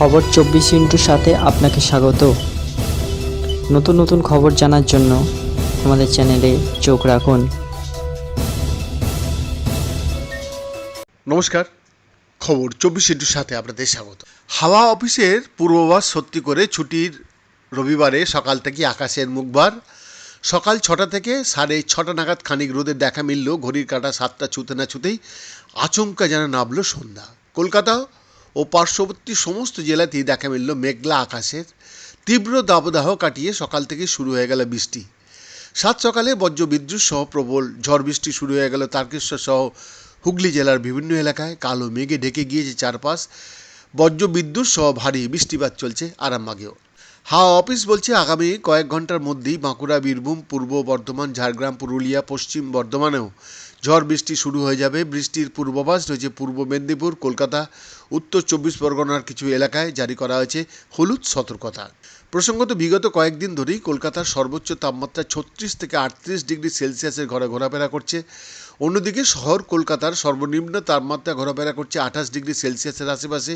খবর চব্বিশ ইন্টুর সাথে আপনাকে স্বাগত। নতুন নতুন খবর জানার জন্য আমাদের চ্যানেলে চোখ রাখুন। নমস্কার, খবর চব্বিশ ইন্টুর সাথে আপনাদের স্বাগত। হাওয়া অফিসের পূর্বাভাস সত্যি করে ছুটির রবিবারে সকাল থেকে আকাশের মুখবার সকাল ছটা থেকে সাড়ে ছটা নাগাদ খানিক রোদের দেখা মিলল ঘড়ির কাঁটা সাতটা ছুতে না ছুতেই আচমকা যেন নামলো সন্ধ্যা। কলকাতা ও পার্শ্ববর্তী সমস্ত জেলাতেই দেখা মিলল মেঘলা আকাশের তীব্র দাবদাহ কাটিয়ে সকাল থেকে শুরু হয়ে গেল বৃষ্টি। সাত সকালে বজ্র বিদ্যুৎ সহ প্রবল ঝড় বৃষ্টি শুরু হয়ে গেল তারকেশ্বর সহ হুগলি জেলার বিভিন্ন এলাকায়। কালো মেঘে ঢেকে গিয়েছে চারপাশ। বজ্র বিদ্যুৎ সহ ভারী বৃষ্টিপাত চলছে আরামবাগেও। হাওয়া অফিস বলছে আগামী কয়েক ঘণ্টার মধ্যেই বাঁকুড়া, বীরভূম, পূর্ব বর্ধমান, ঝাড়গ্রাম, পুরুলিয়া, পশ্চিম বর্ধমানেও ঝড় বৃষ্টি শুরু হয়ে যাবে। বৃষ্টির পূর্বাভাস রয়েছে পূর্ব মেদিনীপুর, কলকাতা, উত্তর চব্বিশ পরগনার কিছু এলাকায় জারি করা হয়েছে হলুদ সতর্কতা। প্রসঙ্গত, বিগত কয়েকদিন ধরেই কলকাতার সর্বোচ্চ তাপমাত্রা ছত্রিশ থেকে আটত্রিশ ডিগ্রি সেলসিয়াসের ঘরে ঘোরাফেরা করছে। অন্যদিকে শহর কলকাতার সর্বনিম্ন তাপমাত্রা ঘোরাফেরা করছে আঠাশ ডিগ্রি সেলসিয়াসের আশেপাশে।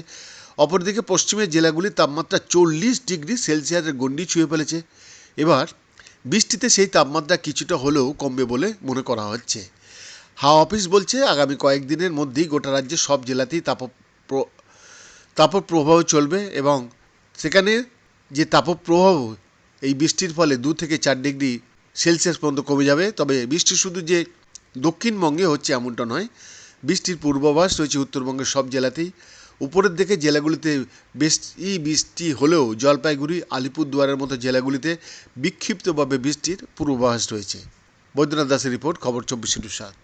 অপরদিকে পশ্চিমের জেলাগুলির তাপমাত্রা চল্লিশ ডিগ্রি সেলসিয়াসের গণ্ডি ছুঁয়ে ফেলেছে। এবার বৃষ্টিতে সেই তাপমাত্রা কিছুটা হলেও কমবে বলে মনে করা হচ্ছে। হাওয়া অফিস বলছে, আগামী কয়েকদিনের মধ্যেই গোটা রাজ্যের সব জেলাতেই তাপ তাপপ্রবাহ চলবে এবং সেখানে যে তাপপ্রবাহ, এই বৃষ্টির ফলে দু থেকে চার ডিগ্রি সেলসিয়াস পর্যন্ত কমে যাবে। তবে বৃষ্টি শুধু যে দক্ষিণবঙ্গে হচ্ছে এমনটা নয়, বৃষ্টির পূর্বাভাস রয়েছে উত্তরবঙ্গের সব জেলাতেই। উপরের দিকে জেলাগুলিতে বেশি বৃষ্টি হলেও জলপাইগুড়ি, আলিপুরদুয়ারের মতো জেলাগুলিতে বিক্ষিপ্তভাবে বৃষ্টির পূর্বাভাস রয়েছে। বৈদ্যনাথ দাসের রিপোর্ট, খবর চব্বিশ সাত।